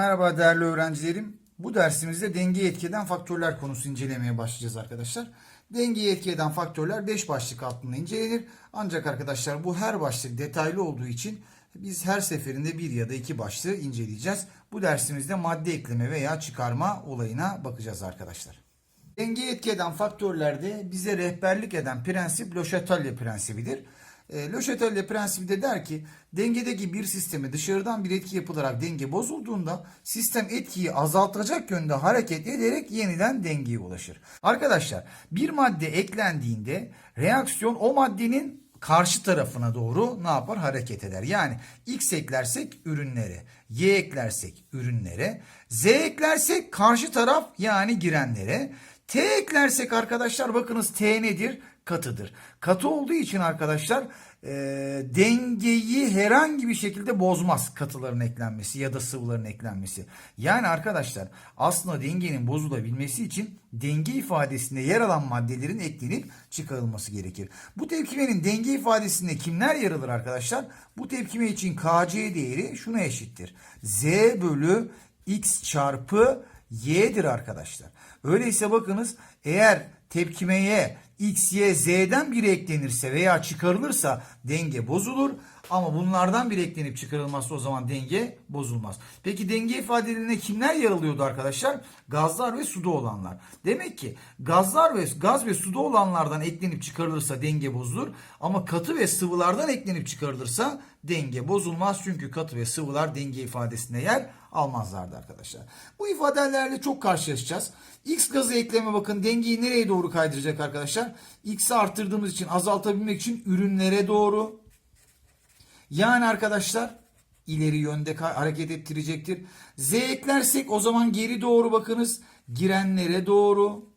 Merhaba değerli öğrencilerim. Bu dersimizde dengeyi etkeden faktörler konusu incelemeye başlayacağız arkadaşlar. Dengeyi etki faktörler 5 başlık altında incelenir. Ancak arkadaşlar bu her başlık detaylı olduğu için biz her seferinde bir ya da iki başlığı inceleyeceğiz. Bu dersimizde madde ekleme veya çıkarma olayına bakacağız arkadaşlar. Dengeyi etki faktörlerde bize rehberlik eden prensip Chatelier prensibidir. E, Le Chatelier prensibi de der ki dengedeki bir sisteme dışarıdan bir etki yapılarak denge bozulduğunda sistem etkiyi azaltacak yönde hareket ederek yeniden dengeye ulaşır. Arkadaşlar bir madde eklendiğinde reaksiyon o maddenin karşı tarafına doğru ne yapar? Hareket eder. Yani X eklersek ürünlere, Y eklersek ürünlere, Z eklersek karşı taraf yani girenlere, T eklersek arkadaşlar bakınız T nedir? Katıdır. Katı olduğu için arkadaşlar e, dengeyi herhangi bir şekilde bozmaz katıların eklenmesi ya da sıvıların eklenmesi. Yani arkadaşlar aslında dengenin bozulabilmesi için denge ifadesinde yer alan maddelerin eklenip çıkarılması gerekir. Bu tepkimenin denge ifadesinde kimler yer alır arkadaşlar? Bu tepkime için KC değeri şuna eşittir. Z bölü X çarpı Y'dir arkadaşlar. Öyleyse bakınız eğer tepkimeye X, Y, Z'den biri eklenirse veya çıkarılırsa denge bozulur. Ama bunlardan biri eklenip çıkarılmazsa o zaman denge bozulmaz. Peki denge ifadelerine kimler yer alıyordu arkadaşlar? Gazlar ve suda olanlar. Demek ki gazlar ve gaz ve suda olanlardan eklenip çıkarılırsa denge bozulur. Ama katı ve sıvılardan eklenip çıkarılırsa denge bozulmaz. Çünkü katı ve sıvılar denge ifadesinde yer almazlardı arkadaşlar. Bu ifadelerle çok karşılaşacağız. X gazı ekleme bakın dengeyi nereye doğru kaydıracak arkadaşlar? X'i arttırdığımız için azaltabilmek için ürünlere doğru. Yani arkadaşlar ileri yönde hareket ettirecektir. Z eklersek o zaman geri doğru bakınız. Girenlere doğru.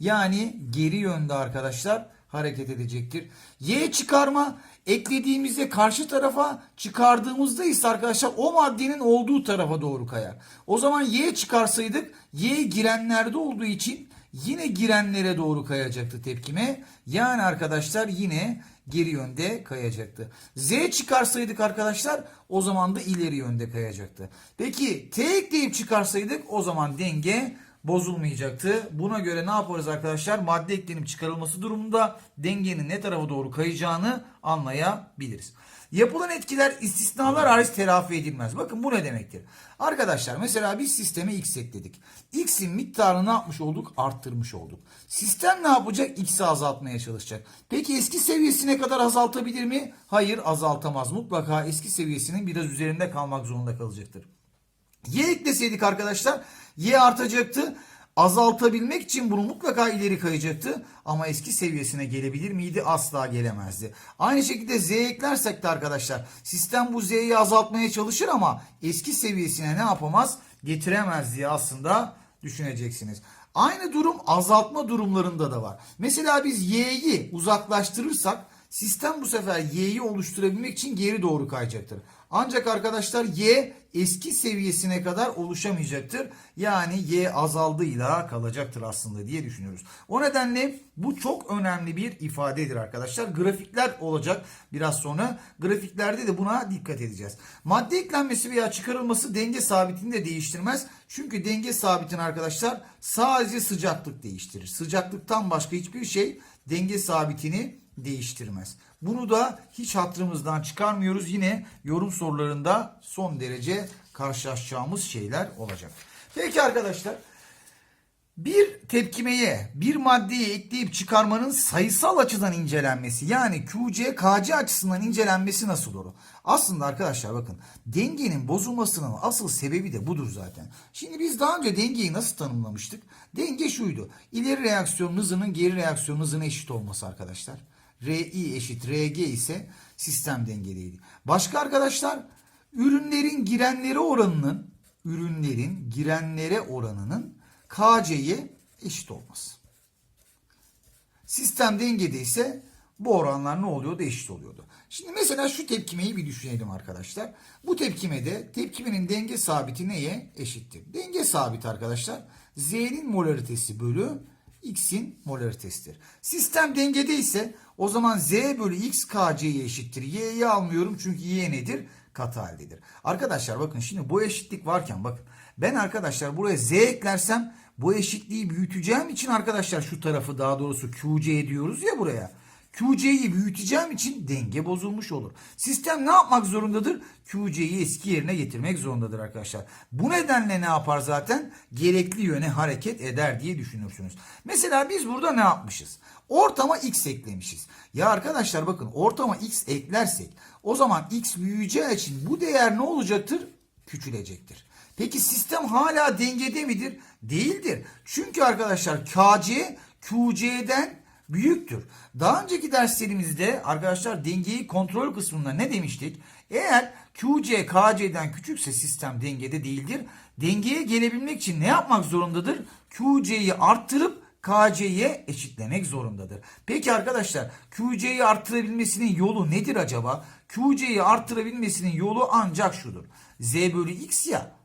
Yani geri yönde arkadaşlar hareket edecektir. Y çıkarma eklediğimizde karşı tarafa çıkardığımızda ise arkadaşlar o maddenin olduğu tarafa doğru kayar. O zaman Y çıkarsaydık Y girenlerde olduğu için yine girenlere doğru kayacaktı tepkime. Yani arkadaşlar yine geri yönde kayacaktı. Z çıkarsaydık arkadaşlar o zaman da ileri yönde kayacaktı. Peki T ekleyip çıkarsaydık o zaman denge bozulmayacaktı. Buna göre ne yaparız arkadaşlar? Madde eklenip çıkarılması durumunda dengenin ne tarafa doğru kayacağını anlayabiliriz. Yapılan etkiler istisnalar hariç telafi edilmez. Bakın bu ne demektir? Arkadaşlar mesela biz sisteme x ekledik. X'in miktarını ne yapmış olduk? Arttırmış olduk. Sistem ne yapacak? X'i azaltmaya çalışacak. Peki eski seviyesine kadar azaltabilir mi? Hayır azaltamaz. Mutlaka eski seviyesinin biraz üzerinde kalmak zorunda kalacaktır. Y ekleseydik arkadaşlar Y artacaktı. Azaltabilmek için bunu mutlaka ileri kayacaktı. Ama eski seviyesine gelebilir miydi? Asla gelemezdi. Aynı şekilde Z eklersek de arkadaşlar sistem bu Z'yi azaltmaya çalışır ama eski seviyesine ne yapamaz? Getiremez diye aslında düşüneceksiniz. Aynı durum azaltma durumlarında da var. Mesela biz Y'yi uzaklaştırırsak sistem bu sefer Y'yi oluşturabilmek için geri doğru kayacaktır. Ancak arkadaşlar Y eski seviyesine kadar oluşamayacaktır. Yani Y azaldığıyla kalacaktır aslında diye düşünüyoruz. O nedenle bu çok önemli bir ifadedir arkadaşlar. Grafikler olacak biraz sonra. Grafiklerde de buna dikkat edeceğiz. Madde eklenmesi veya çıkarılması denge sabitini de değiştirmez. Çünkü denge sabitin arkadaşlar sadece sıcaklık değiştirir. Sıcaklıktan başka hiçbir şey denge sabitini değiştirmez. Bunu da hiç hatırımızdan çıkarmıyoruz. Yine yorum sorularında son derece karşılaşacağımız şeyler olacak. Peki arkadaşlar bir tepkimeye bir maddeyi ekleyip çıkarmanın sayısal açıdan incelenmesi yani QC KC açısından incelenmesi nasıl olur? Aslında arkadaşlar bakın dengenin bozulmasının asıl sebebi de budur zaten. Şimdi biz daha önce dengeyi nasıl tanımlamıştık? Denge şuydu. İleri reaksiyon hızının geri reaksiyon hızına eşit olması arkadaşlar. RI eşit RG ise sistem dengeliydi. Başka arkadaşlar ürünlerin girenleri oranının ürünlerin girenlere oranının KC'ye eşit olması. Sistem dengede ise bu oranlar ne oluyordu? Eşit oluyordu. Şimdi mesela şu tepkimeyi bir düşünelim arkadaşlar. Bu tepkimede tepkimenin denge sabiti neye eşittir? Denge sabiti arkadaşlar Z'nin molaritesi bölü X'in molaritesidir. Sistem dengede ise o zaman Z bölü X KC'ye eşittir. Y'yi almıyorum çünkü Y nedir? katı haldedir. Arkadaşlar bakın şimdi bu eşitlik varken bakın ben arkadaşlar buraya z eklersem bu eşitliği büyüteceğim için arkadaşlar şu tarafı daha doğrusu QC diyoruz ya buraya. QC'yi büyüteceğim için denge bozulmuş olur. Sistem ne yapmak zorundadır? QC'yi eski yerine getirmek zorundadır arkadaşlar. Bu nedenle ne yapar zaten? Gerekli yöne hareket eder diye düşünürsünüz. Mesela biz burada ne yapmışız? Ortama x eklemişiz. Ya arkadaşlar bakın ortama x eklersek o zaman x büyüyeceği için bu değer ne olacaktır? Küçülecektir. Peki sistem hala dengede midir? Değildir. Çünkü arkadaşlar KC QC'den büyüktür. Daha önceki derslerimizde arkadaşlar dengeyi kontrol kısmında ne demiştik? Eğer QC KC'den küçükse sistem dengede değildir. Dengeye gelebilmek için ne yapmak zorundadır? QC'yi arttırıp KC'ye eşitlemek zorundadır. Peki arkadaşlar QC'yi arttırabilmesinin yolu nedir acaba? QC'yi arttırabilmesinin yolu ancak şudur. Z bölü X ya.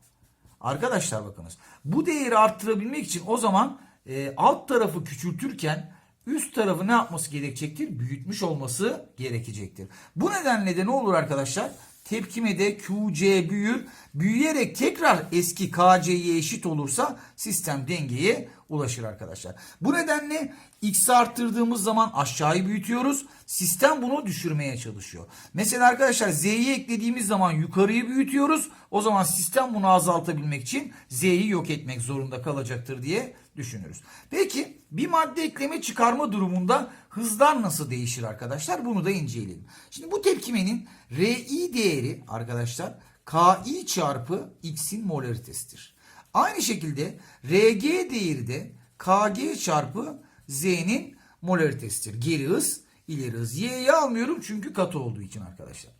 Arkadaşlar bakınız. Bu değeri arttırabilmek için o zaman e, alt tarafı küçültürken üst tarafı ne yapması gerekecektir? Büyütmüş olması gerekecektir. Bu nedenle de ne olur arkadaşlar? Tepkimede QC büyür. Büyüyerek tekrar eski KC'ye eşit olursa sistem dengeye ulaşır arkadaşlar. Bu nedenle x'i arttırdığımız zaman aşağıyı büyütüyoruz. Sistem bunu düşürmeye çalışıyor. Mesela arkadaşlar z'yi eklediğimiz zaman yukarıyı büyütüyoruz. O zaman sistem bunu azaltabilmek için z'yi yok etmek zorunda kalacaktır diye düşünürüz. Peki bir madde ekleme çıkarma durumunda hızlar nasıl değişir arkadaşlar? Bunu da inceleyelim. Şimdi bu tepkimenin Ri değeri arkadaşlar Ki çarpı X'in molaritesidir. Aynı şekilde Rg değeri de Kg çarpı Z'nin molaritesidir. Geri hız, ileri hız. Y'yi almıyorum çünkü katı olduğu için arkadaşlar.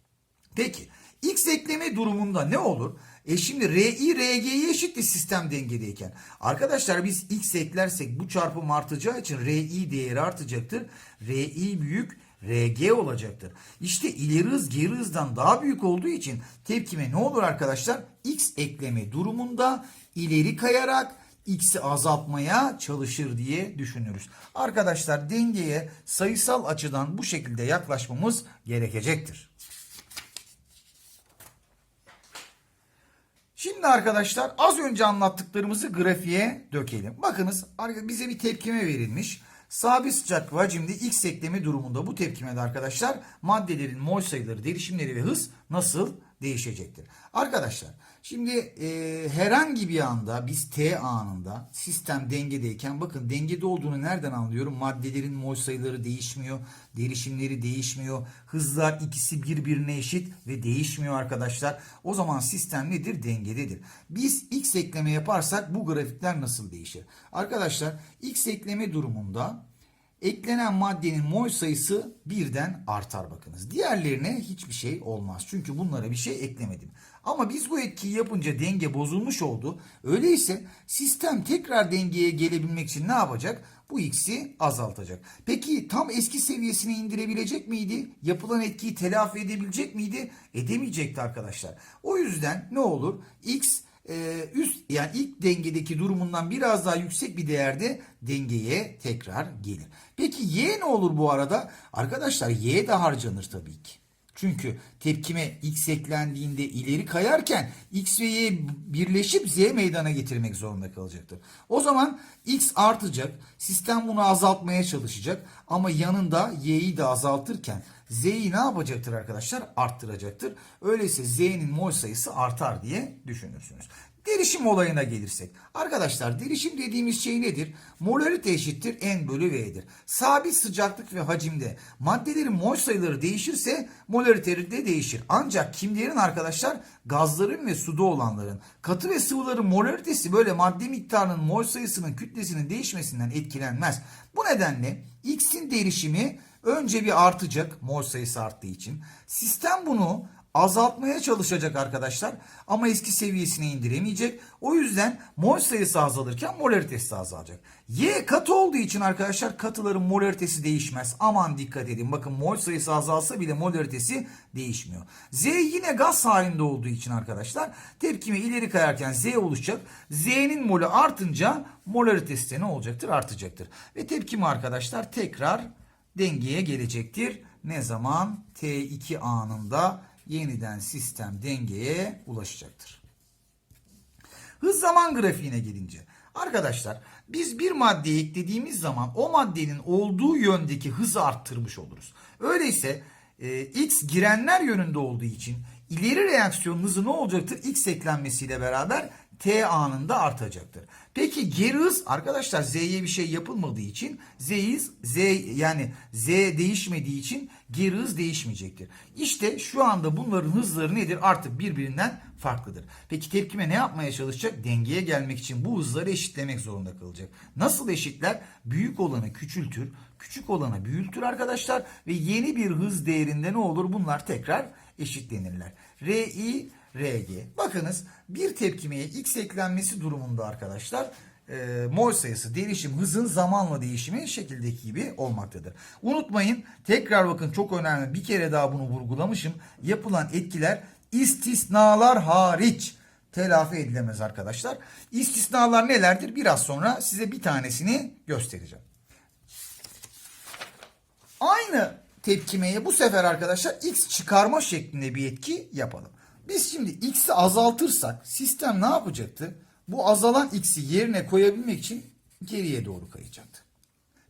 Peki X ekleme durumunda ne olur? E şimdi Ri Rg'ye eşittir sistem dengedeyken. Arkadaşlar biz X eklersek bu çarpım artacağı için Ri değeri artacaktır. Ri büyük Rg olacaktır. İşte ileri hız geri hızdan daha büyük olduğu için tepkime ne olur arkadaşlar? X ekleme durumunda ileri kayarak x'i azaltmaya çalışır diye düşünürüz. Arkadaşlar dengeye sayısal açıdan bu şekilde yaklaşmamız gerekecektir. Şimdi arkadaşlar az önce anlattıklarımızı grafiğe dökelim. Bakınız bize bir tepkime verilmiş. Sabit sıcak ve hacimde x eklemi durumunda bu tepkimede arkadaşlar maddelerin mol sayıları, derişimleri ve hız nasıl değişecektir? Arkadaşlar şimdi e, herhangi bir anda biz t anında sistem dengedeyken bakın dengede olduğunu nereden anlıyorum? Maddelerin mol sayıları değişmiyor, derişimleri değişmiyor, hızlar ikisi birbirine eşit ve değişmiyor arkadaşlar. O zaman sistem nedir? Dengededir. Biz x ekleme yaparsak bu grafikler nasıl değişir? Arkadaşlar x ekleme durumunda eklenen maddenin mol sayısı birden artar bakınız. Diğerlerine hiçbir şey olmaz. Çünkü bunlara bir şey eklemedim. Ama biz bu etkiyi yapınca denge bozulmuş oldu. Öyleyse sistem tekrar dengeye gelebilmek için ne yapacak? Bu x'i azaltacak. Peki tam eski seviyesine indirebilecek miydi? Yapılan etkiyi telafi edebilecek miydi? Edemeyecekti arkadaşlar. O yüzden ne olur? x e, üst yani ilk dengedeki durumundan biraz daha yüksek bir değerde dengeye tekrar gelir. Peki y ne olur bu arada? Arkadaşlar y de harcanır tabii ki. Çünkü tepkime x eklendiğinde ileri kayarken x ve y birleşip z meydana getirmek zorunda kalacaktır. O zaman x artacak. Sistem bunu azaltmaya çalışacak. Ama yanında y'yi de azaltırken z'yi ne yapacaktır arkadaşlar? Arttıracaktır. Öyleyse z'nin mol sayısı artar diye düşünürsünüz. Derişim olayına gelirsek. Arkadaşlar derişim dediğimiz şey nedir? Molarite eşittir N bölü V'dir. Sabit sıcaklık ve hacimde maddelerin mol sayıları değişirse molarite de değişir. Ancak kimlerin arkadaşlar? Gazların ve suda olanların. Katı ve sıvıların molaritesi böyle madde miktarının mol sayısının kütlesinin değişmesinden etkilenmez. Bu nedenle X'in derişimi önce bir artacak mol sayısı arttığı için. Sistem bunu azaltmaya çalışacak arkadaşlar ama eski seviyesine indiremeyecek. O yüzden mol sayısı azalırken molaritesi de azalacak. Y katı olduğu için arkadaşlar katıların molaritesi değişmez. Aman dikkat edin. Bakın mol sayısı azalsa bile molaritesi değişmiyor. Z yine gaz halinde olduğu için arkadaşlar tepkime ileri kayarken Z oluşacak. Z'nin molü artınca molaritesi de ne olacaktır? Artacaktır. Ve tepkime arkadaşlar tekrar dengeye gelecektir. Ne zaman? T2 anında yeniden sistem dengeye ulaşacaktır. Hız zaman grafiğine gelince arkadaşlar biz bir maddeyi eklediğimiz zaman o maddenin olduğu yöndeki hızı arttırmış oluruz. Öyleyse e, x girenler yönünde olduğu için ileri reaksiyon hızı ne olacaktır? X eklenmesiyle beraber t anında artacaktır. Peki geri hız arkadaşlar z'ye bir şey yapılmadığı için z, z yani z değişmediği için geri hız değişmeyecektir. İşte şu anda bunların hızları nedir? Artık birbirinden farklıdır. Peki tepkime ne yapmaya çalışacak? Dengeye gelmek için bu hızları eşitlemek zorunda kalacak. Nasıl eşitler? Büyük olanı küçültür, küçük olanı büyütür arkadaşlar ve yeni bir hız değerinde ne olur? Bunlar tekrar eşitlenirler. Ri Rg. Bakınız bir tepkimeye x eklenmesi durumunda arkadaşlar e, mol sayısı değişim hızın zamanla değişimi şekildeki gibi olmaktadır. Unutmayın tekrar bakın çok önemli bir kere daha bunu vurgulamışım. Yapılan etkiler istisnalar hariç telafi edilemez arkadaşlar. İstisnalar nelerdir? Biraz sonra size bir tanesini göstereceğim. Aynı tepkimeye bu sefer arkadaşlar x çıkarma şeklinde bir etki yapalım. Biz şimdi x'i azaltırsak sistem ne yapacaktı? Bu azalan x'i yerine koyabilmek için geriye doğru kayacaktı.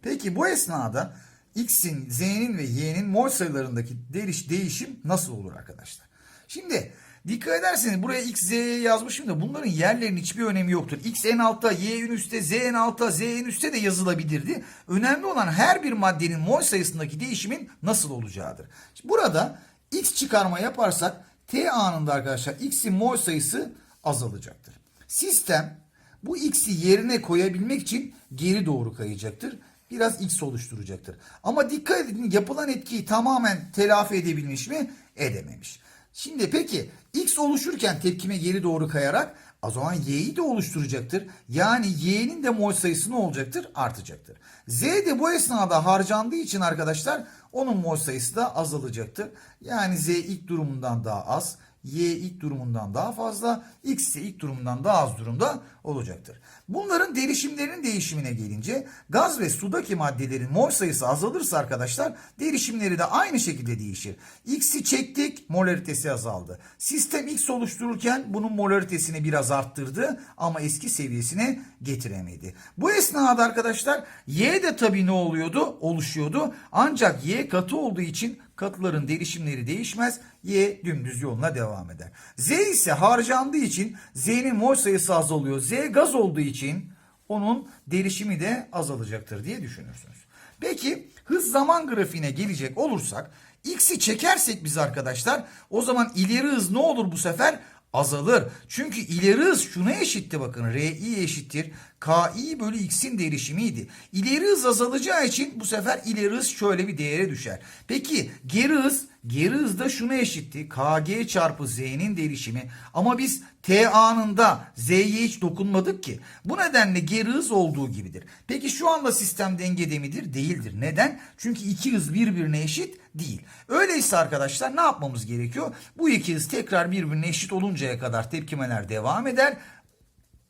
Peki bu esnada x'in, z'nin ve y'nin mol sayılarındaki değiş, değişim nasıl olur arkadaşlar? Şimdi dikkat ederseniz buraya x, z'ye yazmışım da bunların yerlerinin hiçbir önemi yoktur. x en altta, y en üstte, z en altta, z en üstte de yazılabilirdi. Önemli olan her bir maddenin mol sayısındaki değişimin nasıl olacağıdır. Şimdi burada x çıkarma yaparsak t anında arkadaşlar x'in mol sayısı azalacaktır. Sistem bu x'i yerine koyabilmek için geri doğru kayacaktır. Biraz x oluşturacaktır. Ama dikkat edin yapılan etkiyi tamamen telafi edebilmiş mi? Edememiş. Şimdi peki x oluşurken tepkime geri doğru kayarak o zaman y'yi de oluşturacaktır. Yani y'nin de mol sayısı ne olacaktır? Artacaktır. Z de bu esnada harcandığı için arkadaşlar onun mol sayısı da azalacaktır. Yani z ilk durumundan daha az, y ilk durumundan daha fazla, x ise ilk durumundan daha az durumda olacaktır. Bunların derişimlerinin değişimine gelince gaz ve sudaki maddelerin mol sayısı azalırsa arkadaşlar derişimleri de aynı şekilde değişir. X'i çektik molaritesi azaldı. Sistem X oluştururken bunun molaritesini biraz arttırdı ama eski seviyesine getiremedi. Bu esnada arkadaşlar Y de tabii ne oluyordu? Oluşuyordu. Ancak Y katı olduğu için katıların derişimleri değişmez. Y dümdüz yoluna devam eder. Z ise harcandığı için Z'nin mol sayısı azalıyor. Z gaz olduğu için onun derişimi de azalacaktır diye düşünürsünüz. Peki hız zaman grafiğine gelecek olursak x'i çekersek biz arkadaşlar o zaman ileri hız ne olur bu sefer? Azalır. Çünkü ileri hız şuna eşitti bakın. Ri eşittir. Ki bölü x'in derişimiydi. İleri hız azalacağı için bu sefer ileri hız şöyle bir değere düşer. Peki geri hız geri hız da şuna eşitti. Kg çarpı z'nin derişimi. Ama biz t anında z'ye hiç dokunmadık ki. Bu nedenle geri hız olduğu gibidir. Peki şu anda sistem dengede midir? Değildir. Neden? Çünkü iki hız birbirine eşit değil. Öyleyse arkadaşlar ne yapmamız gerekiyor? Bu iki hız tekrar birbirine eşit oluncaya kadar tepkimeler devam eder.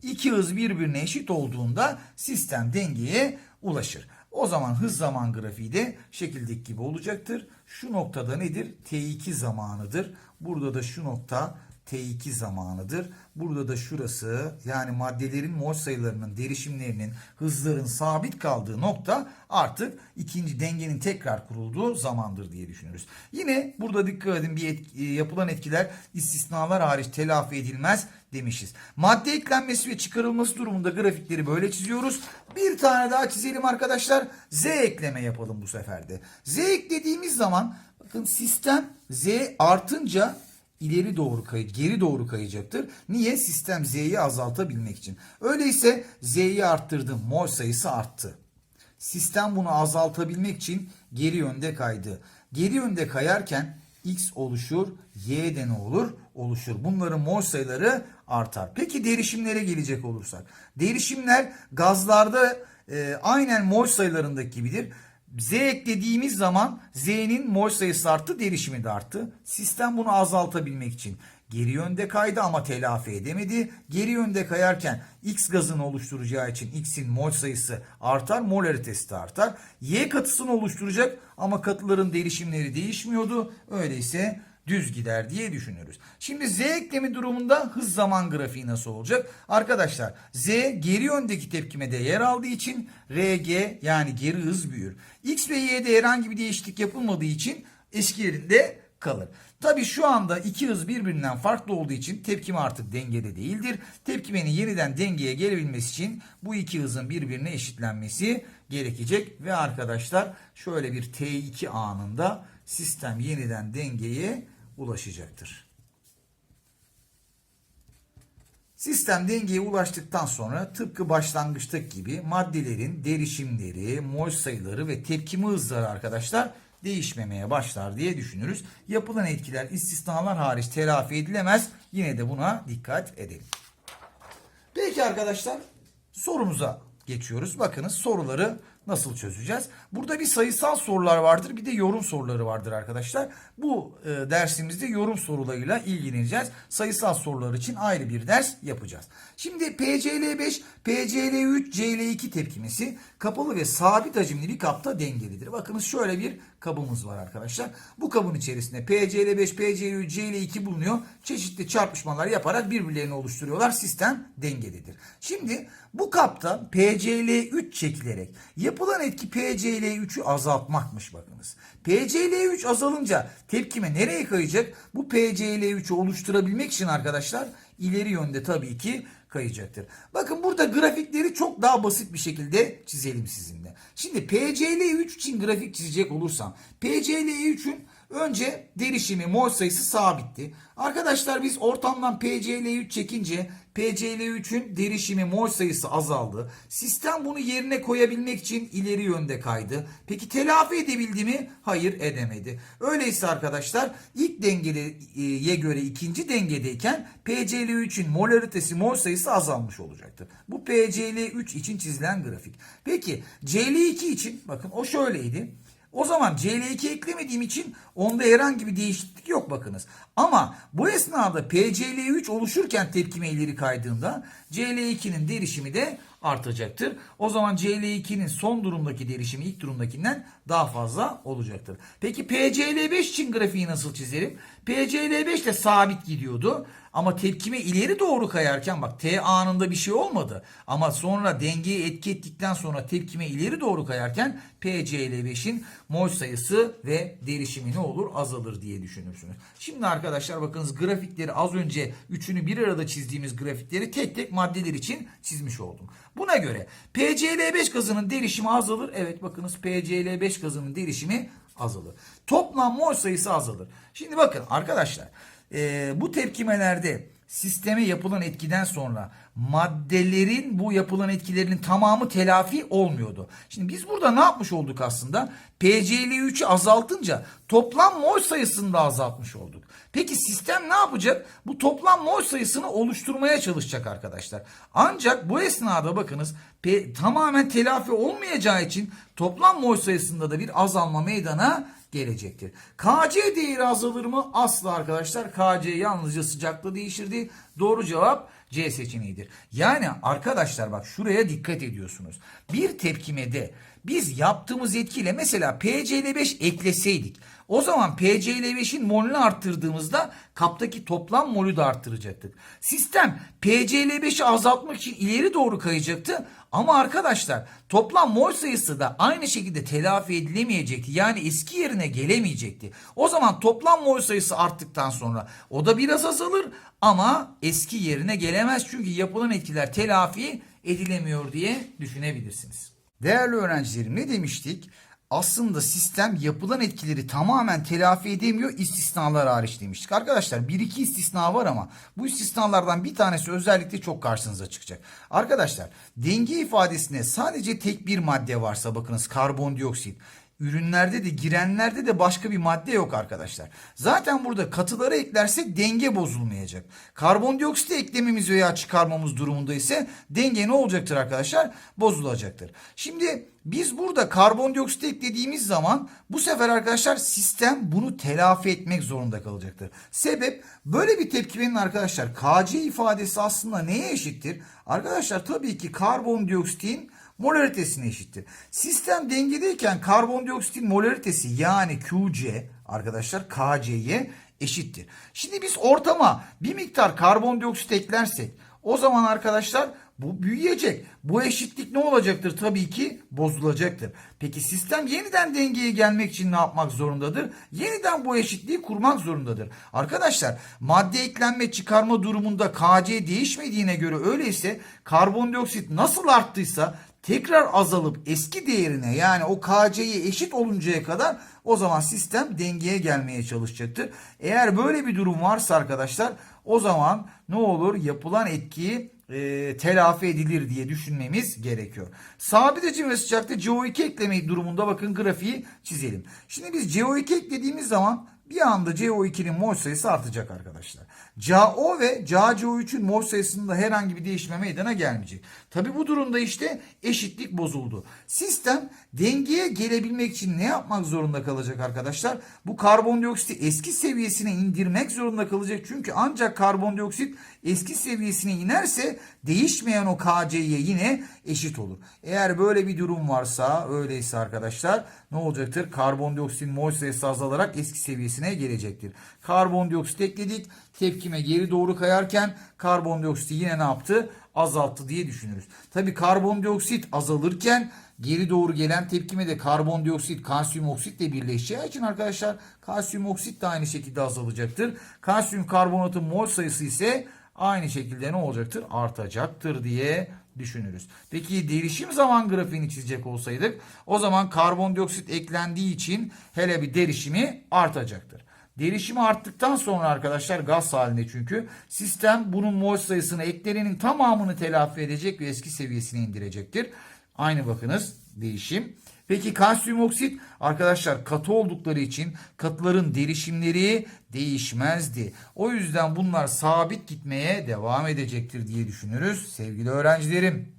İki hız birbirine eşit olduğunda sistem dengeye ulaşır. O zaman hız zaman grafiği de şekildeki gibi olacaktır. Şu noktada nedir? T2 zamanıdır. Burada da şu nokta T2 zamanıdır. Burada da şurası yani maddelerin mol sayılarının derişimlerinin hızların sabit kaldığı nokta artık ikinci dengenin tekrar kurulduğu zamandır diye düşünürüz. Yine burada dikkat edin bir etki, yapılan etkiler istisnalar hariç telafi edilmez demişiz. Madde eklenmesi ve çıkarılması durumunda grafikleri böyle çiziyoruz. Bir tane daha çizelim arkadaşlar. Z ekleme yapalım bu sefer de. Z eklediğimiz zaman bakın sistem Z artınca ileri doğru kay geri doğru kayacaktır. Niye? Sistem Z'yi azaltabilmek için. Öyleyse Z'yi arttırdım. Mol sayısı arttı. Sistem bunu azaltabilmek için geri yönde kaydı. Geri yönde kayarken X oluşur, Y de ne olur? Oluşur. Bunların mol sayıları artar. Peki derişimlere gelecek olursak. Derişimler gazlarda e, aynen mol sayılarındaki gibidir. Z eklediğimiz zaman Z'nin mol sayısı arttı, derişimi de arttı. Sistem bunu azaltabilmek için geri yönde kaydı ama telafi edemedi. Geri yönde kayarken X gazını oluşturacağı için X'in mol sayısı artar, molaritesi de artar. Y katısını oluşturacak ama katıların derişimleri değişmiyordu. Öyleyse düz gider diye düşünürüz. Şimdi Z eklemi durumunda hız zaman grafiği nasıl olacak? Arkadaşlar Z geri yöndeki tepkimede yer aldığı için RG yani geri hız büyür. X ve Y'de herhangi bir değişiklik yapılmadığı için eski yerinde kalır. Tabi şu anda iki hız birbirinden farklı olduğu için tepkime artık dengede değildir. Tepkimenin yeniden dengeye gelebilmesi için bu iki hızın birbirine eşitlenmesi gerekecek. Ve arkadaşlar şöyle bir T2 anında sistem yeniden dengeye ulaşacaktır. Sistem dengeye ulaştıktan sonra tıpkı başlangıçtaki gibi maddelerin derişimleri, mol sayıları ve tepkime hızları arkadaşlar değişmemeye başlar diye düşünürüz. Yapılan etkiler istisnalar hariç telafi edilemez. Yine de buna dikkat edelim. Peki arkadaşlar sorumuza geçiyoruz. Bakınız soruları nasıl çözeceğiz? Burada bir sayısal sorular vardır bir de yorum soruları vardır arkadaşlar. Bu e, dersimizde yorum sorularıyla ilgileneceğiz. Sayısal sorular için ayrı bir ders yapacağız. Şimdi PCL5, PCL3, CL2 tepkimesi kapalı ve sabit hacimli bir kapta dengelidir. Bakınız şöyle bir kabımız var arkadaşlar. Bu kabın içerisinde PCL5, PCL3, CL2 bulunuyor. Çeşitli çarpışmalar yaparak birbirlerini oluşturuyorlar. Sistem dengededir. Şimdi bu kapta PCL3 çekilerek yapılan etki PCL3'ü azaltmakmış bakınız. PCL3 azalınca tepkime nereye kayacak? Bu PCL3'ü oluşturabilmek için arkadaşlar ileri yönde tabii ki kayacaktır. Bakın burada grafikleri çok daha basit bir şekilde çizelim sizinle. Şimdi PCL3 için grafik çizecek olursam PCL3'ün önce derişimi mol sayısı sabitti. Arkadaşlar biz ortamdan PCL3 çekince PCL3'ün derişimi mol sayısı azaldı. Sistem bunu yerine koyabilmek için ileri yönde kaydı. Peki telafi edebildi mi? Hayır edemedi. Öyleyse arkadaşlar ilk dengeye göre ikinci dengedeyken PCL3'ün molaritesi mol sayısı azalmış olacaktır. Bu PCL3 için çizilen grafik. Peki CL2 için bakın o şöyleydi. O zaman CL2 eklemediğim için onda herhangi bir değişiklik yok bakınız. Ama bu esnada PCL3 oluşurken tepkime ileri kaydığında CL2'nin derişimi de artacaktır. O zaman CL2'nin son durumdaki derişimi ilk durumdakinden daha fazla olacaktır. Peki PCL5 için grafiği nasıl çizerim? PCL5 de sabit gidiyordu. Ama tepkime ileri doğru kayarken bak T anında bir şey olmadı. Ama sonra dengeye etki ettikten sonra tepkime ileri doğru kayarken PCL5'in mol sayısı ve derişimi ne olur azalır diye düşünürsünüz. Şimdi arkadaşlar bakınız grafikleri az önce üçünü bir arada çizdiğimiz grafikleri tek tek maddeler için çizmiş oldum. Buna göre PCl5 gazının derişimi azalır. Evet bakınız PCl5 gazının derişimi azalır. Toplam mol sayısı azalır. Şimdi bakın arkadaşlar e, bu tepkimelerde sisteme yapılan etkiden sonra maddelerin bu yapılan etkilerinin tamamı telafi olmuyordu. Şimdi biz burada ne yapmış olduk aslında? PCl3'ü azaltınca toplam mol sayısını da azaltmış olduk. Peki sistem ne yapacak? Bu toplam mol sayısını oluşturmaya çalışacak arkadaşlar. Ancak bu esnada bakınız tamamen telafi olmayacağı için toplam mol sayısında da bir azalma meydana gelecektir. KC değeri azalır mı? Asla arkadaşlar. KC yalnızca sıcaklığı değiştirdi. Doğru cevap C seçeneğidir. Yani arkadaşlar bak şuraya dikkat ediyorsunuz. Bir tepkimede biz yaptığımız etkiyle mesela PCl5 ekleseydik o zaman PCl5'in molünü arttırdığımızda kaptaki toplam molü de arttıracaktık. Sistem PCl5'i azaltmak için ileri doğru kayacaktı. Ama arkadaşlar toplam mol sayısı da aynı şekilde telafi edilemeyecekti. Yani eski yerine gelemeyecekti. O zaman toplam mol sayısı arttıktan sonra o da biraz azalır ama eski yerine gelemez. Çünkü yapılan etkiler telafi edilemiyor diye düşünebilirsiniz. Değerli öğrencilerim ne demiştik? Aslında sistem yapılan etkileri tamamen telafi edemiyor istisnalar hariç demiştik. Arkadaşlar bir iki istisna var ama bu istisnalardan bir tanesi özellikle çok karşınıza çıkacak. Arkadaşlar denge ifadesine sadece tek bir madde varsa bakınız karbondioksit ürünlerde de girenlerde de başka bir madde yok arkadaşlar. Zaten burada katıları eklersek denge bozulmayacak. Karbondioksit eklememiz veya çıkarmamız durumunda ise denge ne olacaktır arkadaşlar? Bozulacaktır. Şimdi biz burada karbondioksit eklediğimiz zaman bu sefer arkadaşlar sistem bunu telafi etmek zorunda kalacaktır. Sebep böyle bir tepkimenin arkadaşlar KC ifadesi aslında neye eşittir? Arkadaşlar tabii ki karbondioksitin molaritesine eşittir. Sistem dengedeyken karbondioksitin molaritesi yani QC arkadaşlar KC'ye eşittir. Şimdi biz ortama bir miktar karbondioksit eklersek o zaman arkadaşlar bu büyüyecek. Bu eşitlik ne olacaktır? Tabii ki bozulacaktır. Peki sistem yeniden dengeye gelmek için ne yapmak zorundadır? Yeniden bu eşitliği kurmak zorundadır. Arkadaşlar madde eklenme çıkarma durumunda Kc değişmediğine göre öyleyse karbondioksit nasıl arttıysa tekrar azalıp eski değerine yani o KC'ye eşit oluncaya kadar o zaman sistem dengeye gelmeye çalışacaktır. Eğer böyle bir durum varsa arkadaşlar o zaman ne olur yapılan etkiyi e, telafi edilir diye düşünmemiz gerekiyor. Sabit hacim ve sıcakta CO2 eklemeyi durumunda bakın grafiği çizelim. Şimdi biz CO2 eklediğimiz zaman bir anda CO2'nin mol sayısı artacak arkadaşlar. CaO ve CaCO3'ün mol sayısında herhangi bir değişme meydana gelmeyecek. Tabi bu durumda işte eşitlik bozuldu. Sistem dengeye gelebilmek için ne yapmak zorunda kalacak arkadaşlar? Bu karbondioksiti eski seviyesine indirmek zorunda kalacak. Çünkü ancak karbondioksit eski seviyesine inerse değişmeyen o KC'ye yine eşit olur. Eğer böyle bir durum varsa öyleyse arkadaşlar ne olacaktır? Karbondioksitin mol sayısı azalarak eski seviyesine gelecektir. Karbondioksit ekledik. Tepkime geri doğru kayarken karbondioksiti yine ne yaptı? Azalttı diye düşünürüz. Tabi karbondioksit azalırken geri doğru gelen tepkime de karbondioksit kalsiyum oksitle birleşeceği için arkadaşlar kalsiyum oksit de aynı şekilde azalacaktır. Kalsiyum karbonatın mol sayısı ise aynı şekilde ne olacaktır? Artacaktır diye düşünürüz. Peki derişim zaman grafiğini çizecek olsaydık o zaman karbondioksit eklendiği için hele bir derişimi artacaktır. Derişimi arttıktan sonra arkadaşlar gaz halinde çünkü sistem bunun mol sayısını eklerinin tamamını telafi edecek ve eski seviyesine indirecektir. Aynı bakınız değişim. Peki kalsiyum oksit arkadaşlar katı oldukları için katıların derişimleri değişmezdi. O yüzden bunlar sabit gitmeye devam edecektir diye düşünürüz sevgili öğrencilerim.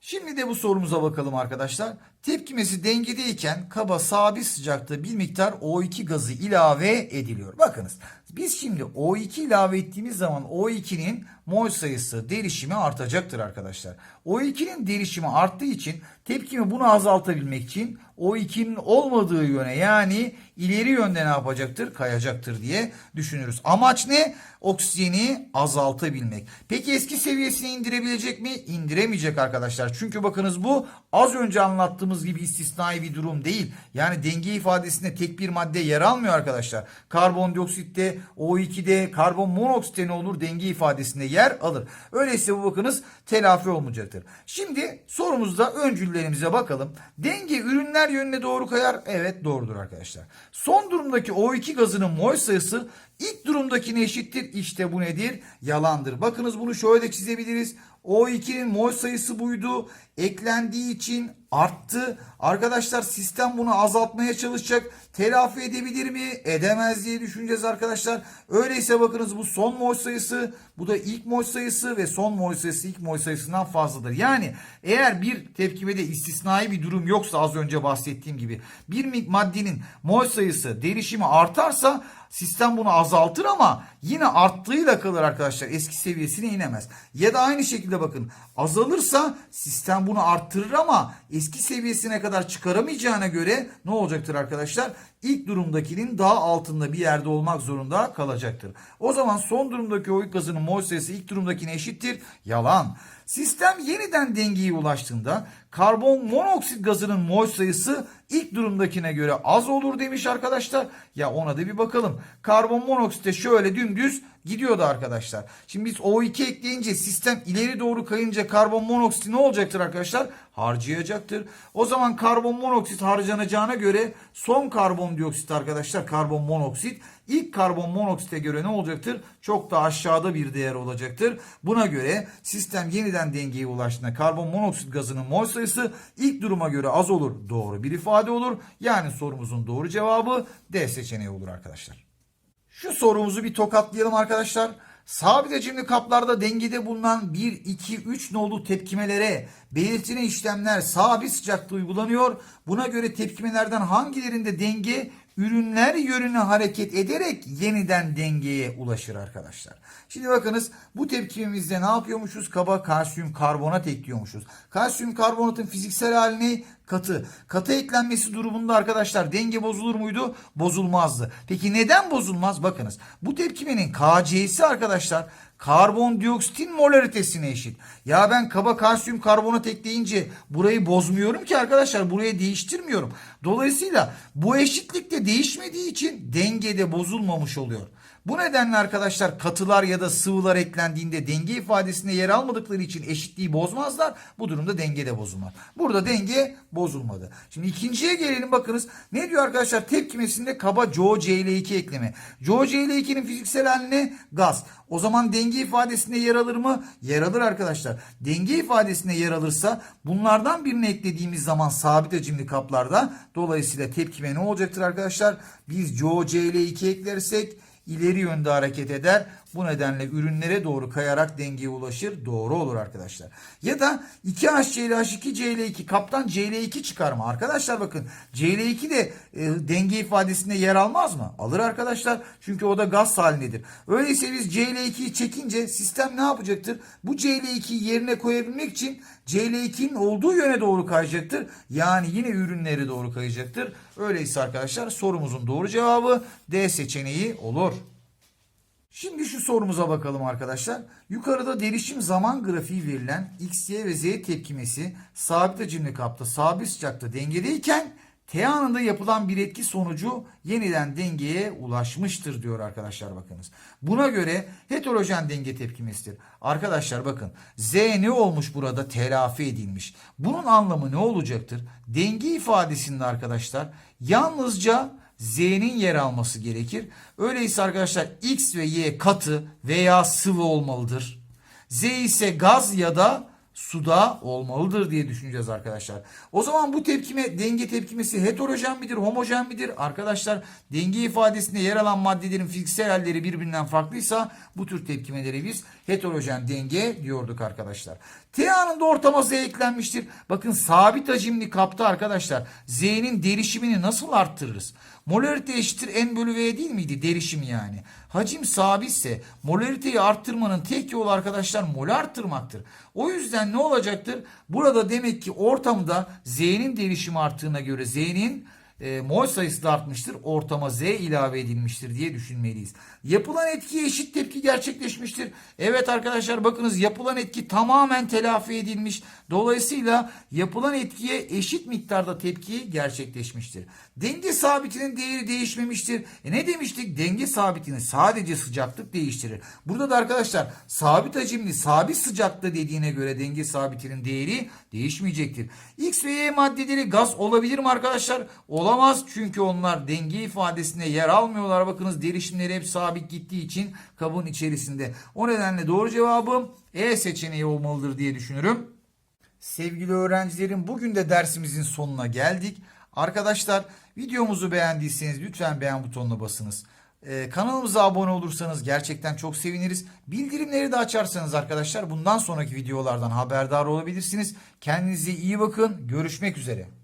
Şimdi de bu sorumuza bakalım arkadaşlar. Tepkimesi dengedeyken kaba sabit sıcakta bir miktar O2 gazı ilave ediliyor. Bakınız biz şimdi O2 ilave ettiğimiz zaman O2'nin mol sayısı derişimi artacaktır arkadaşlar. O2'nin derişimi arttığı için tepkimi bunu azaltabilmek için O2'nin olmadığı yöne yani ileri yönde ne yapacaktır? Kayacaktır diye düşünürüz. Amaç ne? Oksijeni azaltabilmek. Peki eski seviyesine indirebilecek mi? İndiremeyecek arkadaşlar. Çünkü bakınız bu az önce anlattığımız gibi istisnai bir durum değil. Yani denge ifadesinde tek bir madde yer almıyor arkadaşlar. Karbondioksitte, O2'de, karbon monoksitte ne olur? Denge ifadesinde yer alır. Öyleyse bu bakınız telafi olmayacaktır. Şimdi sorumuzda öncüllerimize bakalım. Denge ürünler yönüne doğru kayar. Evet doğrudur arkadaşlar. Son durumdaki O2 gazının mol sayısı ilk durumdakine eşittir. İşte bu nedir? Yalandır. Bakınız bunu şöyle çizebiliriz. O2'nin mol sayısı buydu. Eklendiği için arttı. Arkadaşlar sistem bunu azaltmaya çalışacak. Telafi edebilir mi? Edemez diye düşüneceğiz arkadaşlar. Öyleyse bakınız bu son mol sayısı, bu da ilk mol sayısı ve son mol sayısı ilk mol sayısından fazladır. Yani eğer bir tepkimede istisnai bir durum yoksa az önce bahsettiğim gibi bir maddenin mol sayısı derişimi artarsa sistem bunu azaltır ama yine arttığıyla kalır arkadaşlar. Eski seviyesine inemez. Ya da aynı şekilde bakın azalırsa sistem bunu arttırır ama eski seviyesine kadar çıkaramayacağına göre ne olacaktır arkadaşlar? İlk durumdakinin daha altında bir yerde olmak zorunda kalacaktır. O zaman son durumdaki o gazının mol sayısı ilk durumdakine eşittir. Yalan. Sistem yeniden dengeye ulaştığında karbon monoksit gazının mol sayısı ilk durumdakine göre az olur demiş arkadaşlar. Ya ona da bir bakalım. Karbon monoksite şöyle dümdüz gidiyordu arkadaşlar. Şimdi biz O2 ekleyince sistem ileri doğru kayınca karbon monoksit ne olacaktır arkadaşlar? Harcayacaktır. O zaman karbon monoksit harcanacağına göre son karbondioksit arkadaşlar karbon monoksit ilk karbon monoksite göre ne olacaktır? Çok da aşağıda bir değer olacaktır. Buna göre sistem yeniden dengeye ulaştığında karbon monoksit gazının mol sayısı ilk duruma göre az olur. Doğru bir ifade olur. Yani sorumuzun doğru cevabı D seçeneği olur arkadaşlar. Şu sorumuzu bir tokatlayalım arkadaşlar. Sabit hacimli kaplarda dengede bulunan 1, 2, 3 nolu tepkimelere belirtilen işlemler sabit sıcakta uygulanıyor. Buna göre tepkimelerden hangilerinde denge ürünler yönüne hareket ederek yeniden dengeye ulaşır arkadaşlar. Şimdi bakınız bu tepkimemizde ne yapıyormuşuz? Kaba kalsiyum karbonat ekliyormuşuz. Kalsiyum karbonatın fiziksel halini katı. Katı eklenmesi durumunda arkadaşlar denge bozulur muydu? Bozulmazdı. Peki neden bozulmaz? Bakınız bu tepkimenin KC'si arkadaşlar karbondioksitin molaritesine eşit. Ya ben kaba kalsiyum karbonat ekleyince burayı bozmuyorum ki arkadaşlar. Burayı değiştirmiyorum. Dolayısıyla bu eşitlikte değişmediği için dengede bozulmamış oluyor. Bu nedenle arkadaşlar katılar ya da sıvılar eklendiğinde denge ifadesinde yer almadıkları için eşitliği bozmazlar. Bu durumda dengede bozulmaz. Burada denge bozulmadı. Şimdi ikinciye gelelim bakınız. Ne diyor arkadaşlar? Tepkimesinde kaba CoCl2 ekleme. CoCl2'nin fiziksel haline gaz. O zaman denge ifadesinde yer alır mı? Yer alır arkadaşlar. Denge ifadesinde yer alırsa bunlardan birini eklediğimiz zaman sabit hacimli kaplarda dolayısıyla tepkime ne olacaktır arkadaşlar? Biz CoCl2 eklersek ileri yönde hareket eder. Bu nedenle ürünlere doğru kayarak dengeye ulaşır. Doğru olur arkadaşlar. Ya da 2HCl2 kaptan Cl2 çıkarma. Arkadaşlar bakın Cl2 de e, denge ifadesinde yer almaz mı? Alır arkadaşlar. Çünkü o da gaz halindedir. Öyleyse biz Cl2'yi çekince sistem ne yapacaktır? Bu Cl2'yi yerine koyabilmek için Cl2'nin olduğu yöne doğru kayacaktır. Yani yine ürünlere doğru kayacaktır. Öyleyse arkadaşlar sorumuzun doğru cevabı D seçeneği olur. Şimdi şu sorumuza bakalım arkadaşlar. Yukarıda derişim zaman grafiği verilen X, Y ve Z tepkimesi sabit hacimli kapta sabit sıcakta dengedeyken T anında yapılan bir etki sonucu yeniden dengeye ulaşmıştır diyor arkadaşlar bakınız. Buna göre heterojen denge tepkimesidir. Arkadaşlar bakın Z ne olmuş burada telafi edilmiş. Bunun anlamı ne olacaktır? Denge ifadesinde arkadaşlar yalnızca Z'nin yer alması gerekir. Öyleyse arkadaşlar X ve Y katı veya sıvı olmalıdır. Z ise gaz ya da suda olmalıdır diye düşüneceğiz arkadaşlar. O zaman bu tepkime denge tepkimesi heterojen midir, homojen midir? Arkadaşlar denge ifadesinde yer alan maddelerin fiziksel halleri birbirinden farklıysa bu tür tepkimeleri biz heterojen denge diyorduk arkadaşlar. T anında ortama Z eklenmiştir. Bakın sabit hacimli kapta arkadaşlar Z'nin derişimini nasıl arttırırız? Molarite eşittir N bölü V değil miydi? Derişim yani. Hacim sabitse molariteyi arttırmanın tek yolu arkadaşlar mol arttırmaktır. O yüzden ne olacaktır? Burada demek ki ortamda Z'nin derişimi arttığına göre Z'nin e, mol sayısı da artmıştır. Ortama Z ilave edilmiştir diye düşünmeliyiz. Yapılan etkiye eşit tepki gerçekleşmiştir. Evet arkadaşlar bakınız yapılan etki tamamen telafi edilmiş. Dolayısıyla yapılan etkiye eşit miktarda tepki gerçekleşmiştir. Denge sabitinin değeri değişmemiştir. E ne demiştik? Denge sabitini sadece sıcaklık değiştirir. Burada da arkadaşlar sabit hacimli sabit sıcaklığı dediğine göre denge sabitinin değeri değişmeyecektir. X ve Y maddeleri gaz olabilir mi arkadaşlar? Olamaz çünkü onlar denge ifadesinde yer almıyorlar. Bakınız derişimleri hep sabit gittiği için kabın içerisinde. O nedenle doğru cevabım E seçeneği olmalıdır diye düşünürüm. Sevgili öğrencilerim bugün de dersimizin sonuna geldik. Arkadaşlar videomuzu beğendiyseniz lütfen beğen butonuna basınız. Ee, kanalımıza abone olursanız gerçekten çok seviniriz. Bildirimleri de açarsanız arkadaşlar bundan sonraki videolardan haberdar olabilirsiniz. Kendinize iyi bakın. Görüşmek üzere.